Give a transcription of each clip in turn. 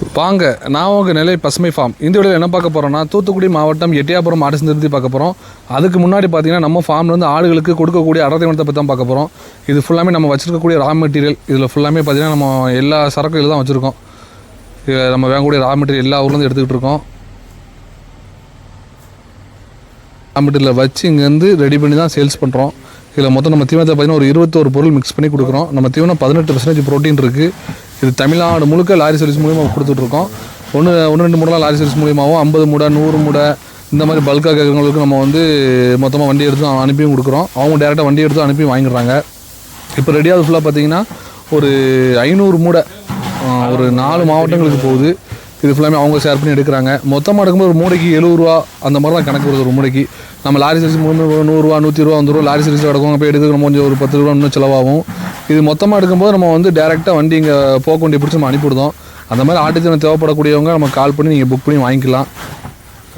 வாங்க நான் உங்கள் நிலை பசுமை ஃபார்ம் இந்த வீடியோவில் என்ன பார்க்க போகிறோம்னா தூத்துக்குடி மாவட்டம் எட்டியாபுரம் ஆடு சந்தை பார்க்க போகிறோம் அதுக்கு முன்னாடி பார்த்தீங்கன்னா நம்ம ஃபார்ம்லேருந்து ஆடுகளுக்கு கொடுக்கக்கூடிய அடர்த்தி வனத்தை பற்றி தான் பார்க்க போகிறோம் இது ஃபுல்லாமே நம்ம வச்சுருக்கக்கூடிய ரா மெட்டீரியல் இதில் ஃபுல்லாமே பார்த்தீங்கன்னா நம்ம எல்லா சரக்குகள் தான் வச்சுருக்கோம். இதில் நம்ம வாங்கக்கூடிய ரா மெட்டீரியல் எல்லா ஊர்லேருந்து எடுத்துக்கிட்டு இருக்கோம். ரா மெட்டீரியலை வச்சு இங்கேருந்து ரெடி பண்ணி தான் சேல்ஸ் பண்ணுறோம் இதில் மொத்தம் நம்ம தீவனத்தை பார்த்தீங்கன்னா ஒரு இருபத்தோரு பொருள் மிக்ஸ் பண்ணி கொடுக்குறோம். நம்ம தீவனம் பதினெட்டு பர்சன்டேஜ் ப்ரோட்டீன் இருக்குது இது தமிழ்நாடு முழுக்க லாரி சர்வீஸ் மூலியமாக கொடுத்துட்ருக்கோம் ஒன்று ஒன்று ரெண்டு மூடலாம் லாரி சர்வீஸ் மூலியமாகவும் ஐம்பது மூடை நூறு மூடை இந்த மாதிரி பல்காக கேட்குறவங்களுக்கு நம்ம வந்து மொத்தமாக வண்டி எடுத்து அனுப்பியும் கொடுக்குறோம். அவங்க டேரெக்டாக வண்டி எடுத்து அனுப்பி வாங்கிடுறாங்க. இப்போ ரெடியாக ஃபுல்லாக பார்த்தீங்கன்னா ஒரு ஐநூறு மூடை ஒரு நாலு மாவட்டங்களுக்கு போகுது. இது ஃபுல்லாமே அவங்க ஷேர் பண்ணி எடுக்கிறாங்க. மொத்தமாக எடுக்கும்போது ஒரு மூடைக்கு எழுபதுரூவா அந்த மாதிரி தான் கணக்கு வருது ஒரு மூடைக்கு. நம்ம லாரி சர்வீஸ் மூணு நூறுரூவா நூற்றி ரூபா வந்துடும் லாரி சர்வீஸ் எடுக்கும் போய் எடுக்க கொஞ்சம் ஒரு பத்து ரூபா இன்னும் செலவாகும். இது மொத்தமாக எடுக்கும்போது நம்ம வந்து டேரெக்டாக வண்டி இங்கே போக வண்டி பிடிச்சி நம்ம அனுப்பிவிடுதோம் அந்த மாதிரி ஆட்டுத்தீவனம் தேவைப்படக்கூடியவங்க நம்ம கால் பண்ணி நீங்கள் புக் பண்ணி வாங்கிக்கலாம்.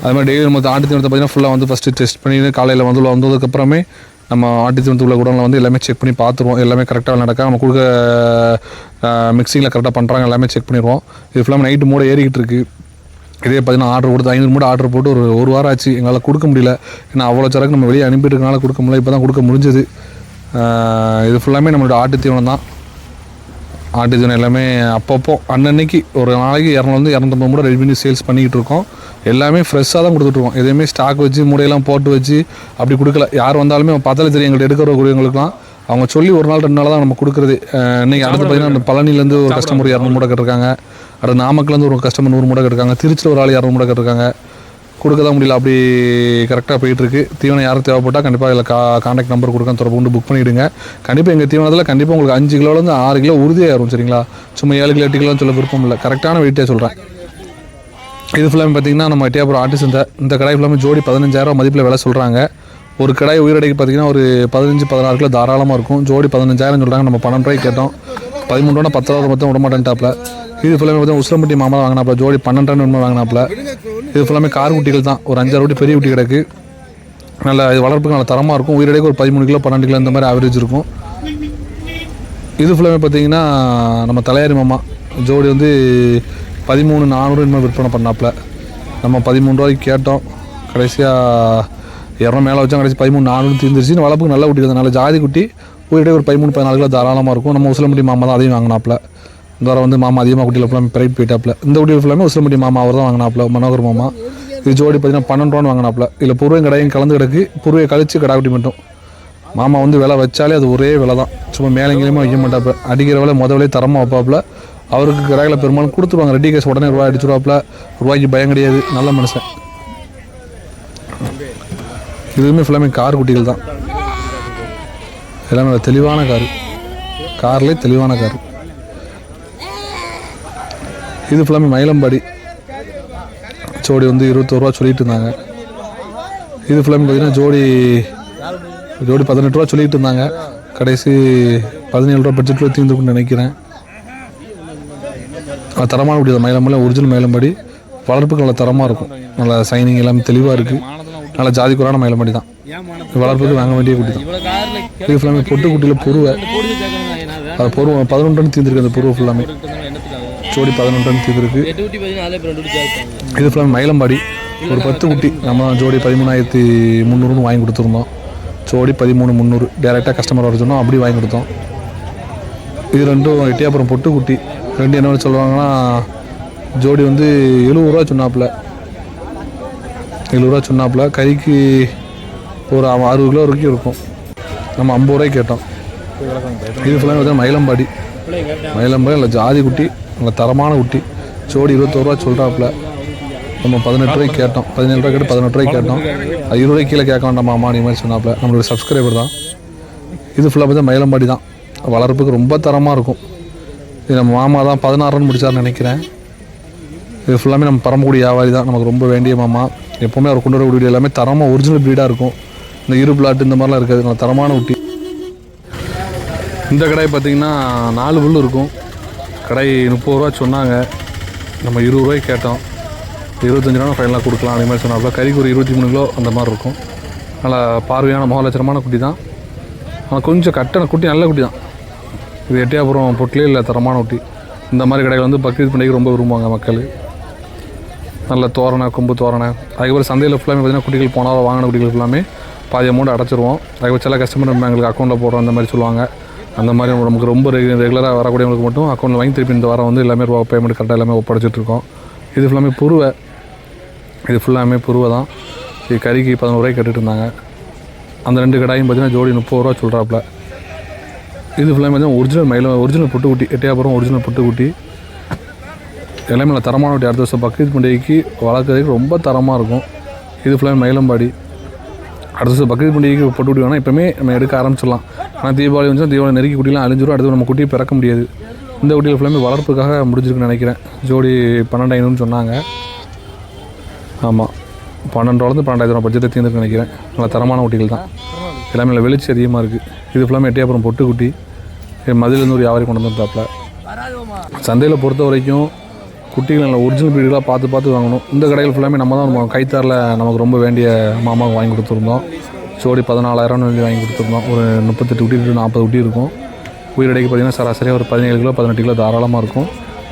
அது மாதிரி டெய்லி நம்ம ஆட்டுத்தீவனத்தை பார்த்தீங்கன்னா ஃபுல்லாக வந்து ஃபஸ்ட்டு டெஸ்ட் பண்ணி காலையில் வந்து வந்ததுக்கப்புறமே நம்ம ஆட்டுத்தீவனத்து உள்ள குடோனில் வந்து எல்லாமே செக் பண்ணி பார்த்துருவோம். எல்லாமே கரெக்டாக நடக்கா நம்ம கொடுக்க மிக்சிங்கில் கரெக்டாக பண்ணுறாங்க எல்லாமே செக் பண்ணிடுவோம் இது ஃபுல்லாக நைட்டு மூட ஏறிக்கிட்டு இருக்கு. இதே பார்த்தீங்கன்னா ஆர்டர் கொடுத்து ஐநூறு மூட ஆர்டர் போட்டு ஒரு ஒரு வாரம் ஆச்சு. எங்களால் கொடுக்க முடியல. ஏன்னா அவ்வளோ சரக்கு நம்ம வெளியே அனுப்பிட்டு இருக்கனால கொடுக்க முடியல. இப்போ தான் கொடுக்க முடிஞ்சது. இது ஃபுல்லாமே நம்மளோட ஆட்டு தீவனம் தான். தீவனம் எல்லாமே அப்பப்போ அன்னன்னைக்கு ஒரு நாளைக்கு இரநூறுந்து இரநூத்தம்பது மூட ரெடி பண்ணி சேல்ஸ் பண்ணிக்கிட்டு இருக்கோம். எல்லாமே ஃப்ரெஷ்ஷாக தான் கொடுத்துட்ருக்கோம் எதையுமே ஸ்டாக் வச்சு மூடையெல்லாம் போட்டு வச்சு அப்படி கொடுக்கல. யார் வந்தாலுமே பார்த்தாலே தெரியும். எங்கள்கிட்ட எடுக்கிறவங்களுக்குலாம் அவங்க சொல்லி ஒரு நாள் ரெண்டு நாள் தான் நம்ம கொடுக்குறது. அஹ் இன்னைக்கு அடுத்து பார்த்தீங்கன்னா அந்த பழனிலேருந்து ஒரு கஸ்டமர் இரநூறு மூடை கட்டிருக்காங்க. அடுத்து நாமக்கல்லேருந்து ஒரு கஸ்டமர் நூறு மூடை கட்டிருக்காங்க. திருச்சியில் ஒரு ஆள் இரநூறு மூடை கட்டிருக்காங்க. கொடுக்க தான் முடியல. அப்படி கரெக்டாக போயிட்டுருக்கு. தீவனம் யாரும் தேவைப்பட்டால் கண்டிப்பாக இதில் கா காண்டாக்ட் நம்பர் கொடுக்க தொடர்பு கொண்டு புக் பண்ணிவிடுங்க கண்டிப்பாக எங்கள் தீவனத்தில் கண்டிப்பாக உங்களுக்கு அஞ்சு கிலோலேருந்து ஆறு கிலோ உறுதியாக வரும் சரிங்களா? சும்மா ஏழு கிலோ எட்டு கிலோன்னு சொல்ல விருப்பம் இல்லை. கரெக்டான வெயிட்டே சொல்கிறேன் இது ஃபுல்லாமே பார்த்தீங்கன்னா நம்ம எட்டியாபுரம் ஆர்டிஸ்ட் இந்த இந்த கடை ஃபுல்லாமே ஜோடி பதினஞ்சாயிரம் மதிப்பில் விலை சொல்கிறாங்க ஒரு கடாய் உயிரடைக்கு பார்த்தீங்கன்னா ஒரு பதினஞ்சு பதினாறு கிலோ தாராளமாக இருக்கும். ஜோடி பதினஞ்சாயிரம் சொல்கிறாங்க நம்ம பன்னெண்டு ரூபாய்க்கு கேட்டோம். பதிமூணு ரூபா பத்து ரூபா மொத்தம் விட டாப்பில் இது ஃபுல்லாமே பார்த்தீங்கன்னா உசிலம்பட்டி மாமா வாங்கினாப்பில் ஜோடி பன்னெண்டு ரூபா வாங்கினாப்பில் இது ஃபுல்லாமே கார் குட்டிகள் தான். ஒரு அஞ்சாறு குட்டி பெரிய குட்டி கிடக்கு. நல்ல இது வளர்ப்புக்கு நல்ல தரமாக இருக்கும். உயிரிடையே ஒரு பதிமூணு கிலோ பன்னெண்டு கிலோ இந்த மாதிரி ஆவரேஜ் இருக்கும். இது ஃபுல்லாமே பார்த்தீங்கன்னா நம்ம தலையாரி மாமா ஜோடி வந்து பதிமூணு நானூறு இனிமேல் விற்பனை பண்ணாப்புல. நம்ம பதிமூணு ரூபாய்க்கு கேட்டோம். கடைசியாக இரநூறு மேலே வச்சோம் கடைசி பதிமூணு நானூறு தீர்ந்துருச்சு. வளர்ப்புக்கு நல்ல குட்டி நல்ல ஜாதி குட்டி. உயிரிடையே ஒரு பதிமூணு பதினாலு கிலோ தாராளமாக இருக்கும். நம்ம உசிலம்பட்டி மாமா தான் அதையும் வாங்கினாப்புல. இந்த வாரம் வந்து மாமா அதிகமாக குட்டியில் ஃபுல்லாமே பிரைட் போயிட்டாப்ல இந்த குட்டியில் ஃபுல்லாமே உசிலம்பட்டி மாமா அவர் தான் வாங்கினாப்ல மனோகர் மாமா. இது ஜோடி பார்த்தீங்கன்னா பன்னெண்டு ரூபான்னு வாங்கினாப்புல. இல்லை புருவையும் கடையும் கலந்து கிடக்கு புருவையை கழிச்சு கடா குட்டி மட்டும். மாமா வந்து விலை வச்சாலே அது ஒரே விலை தான். சும்மா மேலேங்கேயுமே வைக்க மாட்டாப்புல. அடிக்கிற விலை முத விலையை தரமாக வைப்பாப்புல. அவருக்கு கிராகில் பெரும்பாலும் கொடுத்துருவாங்க. ரெடி கேஸ் உடனே ரூபாய் அடிச்சுருவாப்புல. ரூபாய்க்கு பயம் கிடையாது. நல்ல மனுஷன். இதுவுமே ஃபுல்லாமே கார் குட்டிகள் தான். எல்லாமே தெளிவான காரு. கார்லேயே தெளிவான கார். இது ஃபுல்லாமே மயிலம்பாடி. ஜோடி வந்து இருபத்தோருவா சொல்லிட்டு இருந்தாங்க இது ஃபுல்லாமே பார்த்தீங்கன்னா ஜோடி ஜோடி பதினெட்டு ரூபா சொல்லிட்டு இருந்தாங்க கடைசி பதினேழு ரூபா பட்ஜெட்டில் தீர்ந்துருக்குன்னு நினைக்கிறேன். அது தரமான முடியாது மயிலம்பாடி ஒரிஜினல் மயிலம்படி. வளர்ப்புக்கு நல்ல தரமாக இருக்கும். நல்ல சைனிங் எல்லாமே தெளிவாக இருக்குது நல்ல ஜாதி குறான மயிலம்படி தான். வளர்ப்புக்கு வாங்க வேண்டிய குட்டி தான். இது ஃபுல்லாமே பொட்டு குட்டியில் பொருவை. அது பொருவை பதினொன்று தீர்ந்துருக்கு அந்த பொருவை ஃபுல்லாமே ஜோடி பதினொன்று தேதி தீர்ந்துருக்கு இது ஃபுல்லாக மயிலம்பாடி. ஒரு பத்து குட்டி. நம்ம ஜோடி பதிமூணாயிரத்தி முந்நூறுன்னு வாங்கி கொடுத்துருந்தோம். ஜோடி பதிமூணு முந்நூறு. டேரெக்டாக கஸ்டமர் வர சொன்னோம். அப்படி வாங்கி கொடுத்தோம். இது ரெண்டும் எட்டியாபுரம் பொட்டு குட்டி ரெண்டு என்ன சொல்லுவாங்கன்னா ஜோடி வந்து எழுபது ரூபா சொன்னாப்புல. எழுபது ரூபா சொன்னாப்புல. கறிக்கு ஒரு அறுபது கிலோ வரைக்கும் இருக்கும். நம்ம ஐம்பது ரூபாய்க்கு கேட்டோம். இது ஃபுல்லாக பார்த்தீங்கன்னா மயிலம்பாடி. மயிலம்பாடி இல்லை ஜாதி குட்டி. நல்ல தரமான குட்டி ஜோடி இருபத்தோருவா சொல்கிறாப்புல நம்ம பதினெட்டு ரூபாய்க்கு கேட்டோம். பதினேழு ரூபாய் கேட்டு பதினெட்டு ரூபாய்க்கு கேட்டோம். அது இருபது ரூபாய்க்கு கீழே கேட்க வேண்டாமா நீ மாதிரி சொன்னாப்புல. நம்மளோட சப்ஸ்கிரைபர் தான். இது ஃபுல்லாக பார்த்தா மயிலம்பாடி தான். வளர்ப்புக்கு ரொம்ப தரமாக இருக்கும். இது நம்ம மாமா தான் பதினாறு ரன் முடிச்சார்னு நினைக்கிறேன். இது ஃபுல்லாமே நம்ம பரம்பக்கூடிய வியாபாரி தான். நமக்கு ரொம்ப வேண்டிய மாமா. எப்போவுமே அவர் கொண்டு வரக்கூடிய எல்லாமே தரமாக ஒரிஜினல் ப்ரீடாக இருக்கும். இந்த இரு பிளாட் இந்த மாதிரிலாம் இருக்காது. நல்ல தரமான ஊட்டி. இந்த கடை பார்த்தீங்கன்னா நாலு புல் இருக்கும். கடை முப்பது ரூபா சொன்னாங்க. நம்ம இருபது ரூபாய்க்கு கேட்டோம். இருபத்தஞ்சு ரூபா ஃபைனலாக கொடுக்கலாம் அதே மாதிரி சொன்னாங்க கறிக்கு ஒரு இருபத்தி மூணு கிலோ அந்த மாதிரி இருக்கும். நல்லா பார்வையான மோகலட்சணமான குட்டி தான். ஆனால் கொஞ்சம் கட்டண குட்டி நல்ல குட்டி தான். இது எட்டியாபுரம் பொட்டிலே இல்லை தரமான குட்டி. இந்த மாதிரி கடைகள் வந்து பக்ரீத் பண்டிகை ரொம்ப விரும்புவாங்க மக்கள். நல்ல தோரணை கொம்பு தோரணை. அதுக்கப்புறம் சந்தையில் ஃபுல்லாமே பார்த்திங்கன்னா குட்டிகள் போனால் வாங்கின குட்டிகள் ஃபுல்லாமே பாதி அமௌண்ட் அடைச்சிருவோம். அதுக்கப்புறம் சில கஸ்டமர் எங்களுக்கு அக்கௌண்ட்டில் போடுறோம் அந்த மாதிரி சொல்லுவாங்க. அந்த மாதிரி நமக்கு ரொம்ப ரெகுலராக வரக்கூடியவங்களுக்கு மட்டும் அக்கௌண்ட்டில் வாங்கி திருப்பி இந்த வாரம் வந்து எல்லாமே பேமெண்ட் கரெக்டாக எல்லாமே ஒப்படைச்சிட்ருக்கோம் இது ஃபுல்லாமே புருவை. இது ஃபுல்லாமே புருவை தான். இது கறிக்கு பதினோரு ரூபாய்க்கு இருந்தாங்க. அந்த ரெண்டு கடாயும் பார்த்தீங்கன்னா ஜோடி முப்பது ரூபா சொல்கிறாப்புல இது ஃபுல்லாமே தான் ஒரிஜினல் மயில ஒரிஜினல் புட்டுக்குட்டி எட்டையாபுரம் ஒரிஜினல் புட்டுக்குட்டி. எல்லாமே நல்ல தரமான குட்டி அடுத்த வருஷம் பக்ரீத் பண்டிகைக்கு வளர்க்குறதுக்கு ரொம்ப தரமாக இருக்கும். இது ஃபுல்லாக மயிலம்பாடி. அடுத்த வருஷம் பக்ரீத் பண்டிகைக்கு பொட்டுக்குட்டி வேணால் இப்போமே நம்ம எடுக்க ஆரம்பிச்சிடலாம். ஆனால் தீபாவளி வந்து தீபாவளி நெருக்கி குட்டிலாம் அழிஞ்சிரும் அடுத்து நம்ம குட்டியை பிறக்க முடியாது. இந்த குட்டியில் ஃபுல்லாமே வளர்ப்புக்காக முடிஞ்சிருக்குன்னு நினைக்கிறேன். ஜோடி பன்னெண்டு ஐநூறுன்னு சொன்னாங்க. ஆமாம் பன்னெண்டு வளர்ந்து பன்னெண்டாயிரம் பட்ஜெட்டை தீர்ந்துருக்கு நினைக்கிறேன். நல்ல தரமான குட்டிகள் தான். எல்லாமே நல்லா வெளிச்சி அதிகமாக இருக்குது இது ஃபுல்லாமே எட்டியாப்புறம் பொட்டுக்குட்டி குட்டி. மதுலேருந்து ஒரு வியாபாரி கொண்டு வந்துருந்தாப்புல. சந்தையில் பொறுத்த வரைக்கும் குட்டிகள் நல்ல ஒரிஜினல் பீடுகளாக பார்த்து பார்த்து வாங்கணும். இந்த கடைகள் ஃபுல்லாமே நம்ம தான் நம்ம கைத்தாரில் நமக்கு ரொம்ப வேண்டிய மாமாவுக்கு வாங்கி கொடுத்துருந்தோம். ஜோடி பதினாலாயிரம்னு சொல்லி வாங்கி கொடுத்துருந்தோம். ஒரு முப்பத்தெட்டு குட்டி to நாற்பது குட்டி இருக்கும். உயிரடைக்கு பார்த்தீங்கன்னா சராசரியாக ஒரு பதினேழு கிலோ பதினெட்டு கிலோ தாராளமாக இருக்கும்.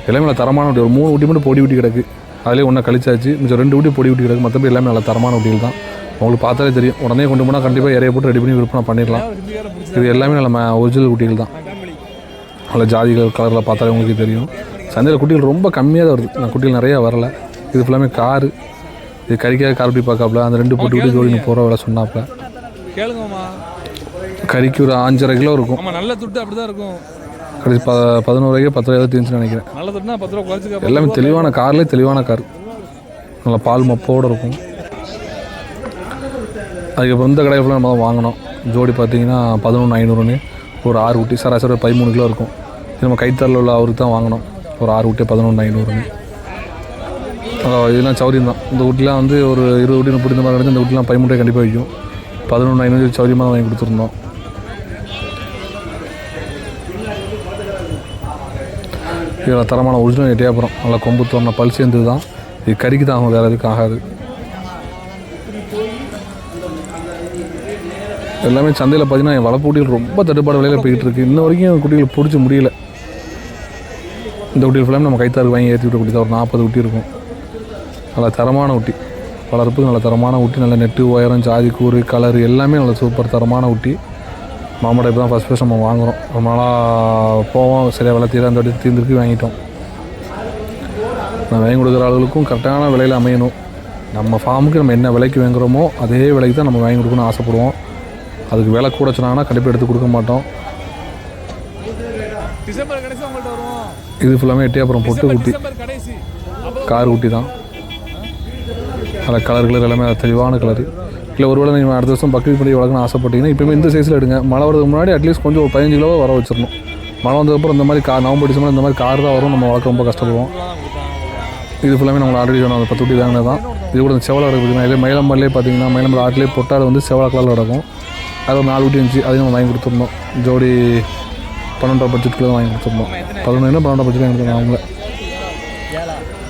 எல்லாமே நல்ல தரமான குட்டி. ஒரு மூணு குட்டி மட்டும் பொடி குட்டி கிடக்கு. அதிலே ஒன்றா கழிச்சாச்சு. மிச்சம் ரெண்டு குட்டி பொடி குட்டி கிடக்கு. மற்றபடி எல்லாமே நல்ல தரமான குட்டிகள் தான். உங்களுக்கு பார்த்தாலே தெரியும். உடனே கொண்டு போனால் கண்டிப்பாக இறைய போட்டு ரெடி பண்ணி விற்பனை பண்ணிடலாம். இது எல்லாமே நல்ல ஒரிஜினல் குட்டிகள் தான். நல்ல ஜாதிகள் கலரில் பார்த்தாலே உங்களுக்கு தெரியும். சந்தையில் குட்டிகள் ரொம்ப கம்மியாக தான் வருது. நான் குட்டிகள் நிறையா வரல. இது ஃபுல்லாமே காரு. இது கறிக்காக கார்பி பார்க்காப்புல அந்த ரெண்டு பொட்டு குட்டி ஜோடி முப்பது ரூபா விலை சொன்னாப்புல கேளுங்கம்மா. கறிக்கு ஒரு அஞ்சரை கிலோ இருக்கும். ஆமா நல்ல துட்டு அப்படிதான் இருக்கும். கடைசி ப பதினோரு ரூபாய்க்கு பத்து ரூபாய் தீர்ந்துச்சுன்னு நினைக்கிறேன். நல்ல துட்டுனா பத்து ரூபா குறைச்சிக்க எல்லாமே தெளிவான கார்லேயே தெளிவான கார். நல்ல பால் மப்போடு இருக்கும். அதுக்கப்புறம் இந்த கடையில் ஃபுல்லாக நம்ம தான் வாங்கினோம். ஜோடி பார்த்தீங்கன்னா பதினொன்று ஐநூறுன்னு. ஒரு ஆறு குட்டி சராசரி ஒரு பதிமூணு கிலோ இருக்கும். இது நம்ம கைத்தரில் உள்ள அவருக்கு தான் வாங்கினோம். ஒரு ஆறு குட்டி பதினொன்று ஐநூறுன்னு. இதெல்லாம் சௌரியம் தான். இந்த குட்டிலாம் வந்து ஒரு இருபது குட்டி முப்பது இந்த மாதிரி கிடச்சி இந்த குட்டிலாம் பதிமூணு கண்டிப்பாக வைக்கும் பதினொன்று ஐநூறு சௌரியமாக வாங்கி கொடுத்துருந்தோம். இதில் தரமான ஒரிஜினல் எட்டியாபுரம் நல்லா கொம்பு தோரண பல் சேர்ந்தது தான். இது கறிக்கு தான் ஆகும் வேறு எதுக்கு ஆகாது. எல்லாமே சந்தையில் பார்த்தீங்கன்னா வளர்ப்பு குட்டிகள் ரொம்ப தட்டுப்பாடு விலையில் போய்கிட்டு இருக்கு. இன்ன வரைக்கும் குட்டிகள் பிடிச்ச முடியல. இந்த குட்டிகள் ஃபுல்லாமே நம்ம கைத்தாருக்கு வாங்கி ஏற்றி விட்ட குட்டி தான் ஒரு நாற்பது குட்டி இருக்கும். நல்லா தரமான குட்டி. வளர்ப்புக்கு நல்ல தரமான குட்டி நல்ல நெட்டு உயரம் ஜாதி கூறு கலர் எல்லாமே நல்ல சூப்பர் தரமான குட்டி மாமோட இப்போ தான் ஃபஸ்ட் ஃபஸ்ட் நம்ம வாங்குகிறோம் ரொம்ப நாளாக போவோம். சரியாக விலை தீர அந்த வாட்டி தீர்ந்துருக்கு வாங்கிட்டோம். நான் வாங்கி கொடுக்குற ஆளுகளுக்கும் கரெக்டான விலையில் அமையணும். நம்ம ஃபார்முக்கு நம்ம என்ன விலைக்கு வாங்குறோமோ அதே விலைக்கு தான் நம்ம வாங்கி கொடுக்கணும்னு ஆசைப்படுவோம். அதுக்கு விலை கூட சொன்னாங்கன்னா கண்டிப்பாக எடுத்து கொடுக்க மாட்டோம். இது ஃபுல்லாமே எட்டி அப்புறம் பொட்டு அப்போ கார் குட்டி தான். அதில் கலர் கலர் எல்லாமே தெளிவான கலர் இல்லை ஒருவேளை நீங்கள் அடுத்த வருஷம் பக்ரீத் பண்டிகை வளர்க்கணும்னு ஆசைப்பட்டீங்கன்னா இப்போயுமே இந்த சைஸில் எடுங்க. மழை வரதுக்கு முன்னாடி அட்லீஸ்ட் கொஞ்சம் ஒரு பதினஞ்சு கிலோவாக வர வச்சிடணும். மழை வந்ததுக்கப்புறம் இந்த மாதிரி கா நவம்பர் டிசம்பர் இந்த மாதிரி கார் தான் வரும். நம்ம வளர்க்க ரொம்ப கஷ்டப்படுவோம். இது ஃபுல்லாமே நம்ம ஆல்ரெடி சொன்னோம் அந்த பத்து குட்டி வாங்கினது தான். இது கூட இந்த செவலை இருக்குது இதே மயிலம்பர்லேயே பார்த்தீங்கன்னா மயிலம்பர் ஆட்டிலே பொட்டாடு வந்து செவலை கலரில் நடக்கும் அது ஒரு நாலு குட்டி இருந்துச்சு அதையும் நம்ம வாங்கி கொடுத்துருந்தோம் ஜோடி பன்னெண்டரை பட்ஜெட்டுக்குள்ள தான் வாங்கி கொடுத்துருந்தோம் பதினொன்று பன்னெண்டரை பட்ஜெட் வாங்கி கொடுத்துருந்தோம் அவங்கள.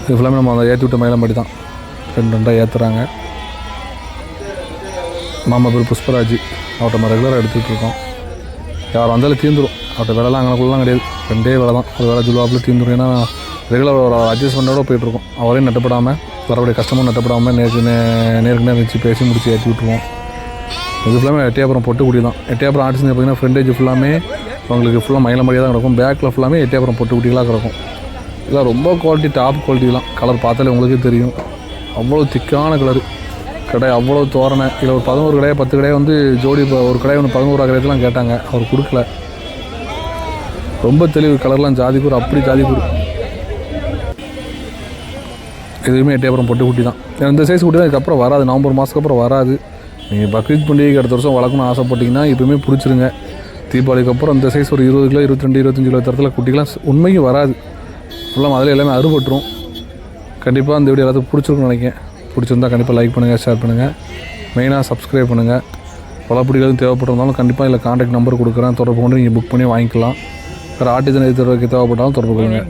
இது ஃபுல்லாமே நம்ம அந்த ஏற்றி விட்ட மயிலம்படி தான். ரெண்டு ரெண்டாக ஏற்றுறாங்க மாமா பேர் புஷ்பராஜ். அவட்ட நம்ம ரெகுலராக எடுத்துகிட்டு இருக்கோம் யார் வந்தாலும் தீர்ந்துடும் அவட்ட வேலைலாம் அங்கனக்குள்ளலாம் கிடையாது. ரெண்டே வேலை தான். ஒரு வேலை ஜுல்வாப்பில் தீர்ந்துடும் ஏன்னா ரெகுலர் ஒரு அட்ஜஸ்ட்மெண்ட்டோட போயிட்டுருக்கோம். அவரையும் நட்டப்படாமல் வரக்கூடிய கஷ்டமும் நட்டப்படாமல் நேருக்கு நே நேருக்கு நேரம் வச்சு பேசி முடிச்சு ஏற்றி விட்ருவோம் இது ஃபுல்லாமே எட்டியாபுரம் பொட்டுக்குடி தான். எட்டியாபுரம் ஆர்டிஸ் பார்த்தீங்கன்னா ஃப்ரண்டேஜ் ஃபுல்லாமே உங்களுக்கு ஃபுல்லாக மயில மாதிரியே தான் கிடக்கும். பேக்கில் ஃபுல்லாமே எட்டியாபுரம் பொட்டு குட்டிகளாக கிடக்கும் இதெல்லாம் ரொம்ப குவாலிட்டி டாப் குவாலிட்டிலாம் கலர் பார்த்தாலே உங்களுக்கே தெரியும். அவ்வளோ திக்கான கலர் கடை அவ்வளோ தோரணை. இதில் ஒரு பதினோரு கடையை பத்து கடையை வந்து ஜோடி இப்போ ஒரு கடை ஒன்று பதினோரு கடையெல்லாம் கேட்டாங்க. அவர் கொடுக்கல. ரொம்ப தெளிவு கலர்லாம் ஜாதிக்கூர் அப்படி ஜாதிக்கூர் எதுவுமே எட்டியாபுரம் பொட்டு குட்டி தான். இந்த சைஸ் குட்டி தான் இதுக்கப்புறம் வராது. நவம்பர் மாதத்துக்கு அப்புறம் வராது. நீங்கள் பக்ரீத் பண்டிகைக்கு அடுத்த வருஷம் வளர்க்கணும்னு ஆசைப்பட்டீங்கன்னா இப்போயுமே பிடிச்சிருங்க. தீபாவளிக்கு அப்புறம் இந்த சைஸ் ஒரு இருபது கிலோ இருபத்தி ரெண்டு இருபத்தஞ்சு கிலோ தரத்தில் குட்டிலாம் உண்மைக்கு வராது. ஃபுல்லாக அதில் எல்லாமே அறுபட்டுரும். கண்டிப்பாக அந்த வீடியோ எல்லாத்துக்கும் பிடிச்சிருக்குன்னு நினைக்கிறேன். பிடிச்சிருந்தா கண்டிப்பாக லைக் பண்ணுங்கள் ஷேர் பண்ணுங்கள் மெயினாக சப்ஸ்கிரைப் பண்ணுங்கள் பலப்படிகளும் தேவைப்பட்டிருந்தாலும் கண்டிப்பாக இதில் காண்டாக்ட் நம்பர் கொடுக்குறேன். தொடர்பு கொண்டு நீங்கள் புக் பண்ணி வாங்கிக்கலாம். வேறு ஆர்டிஜன் எது தேவைப்பட்டாலும் தொடர்பு கொள்ளுங்கள்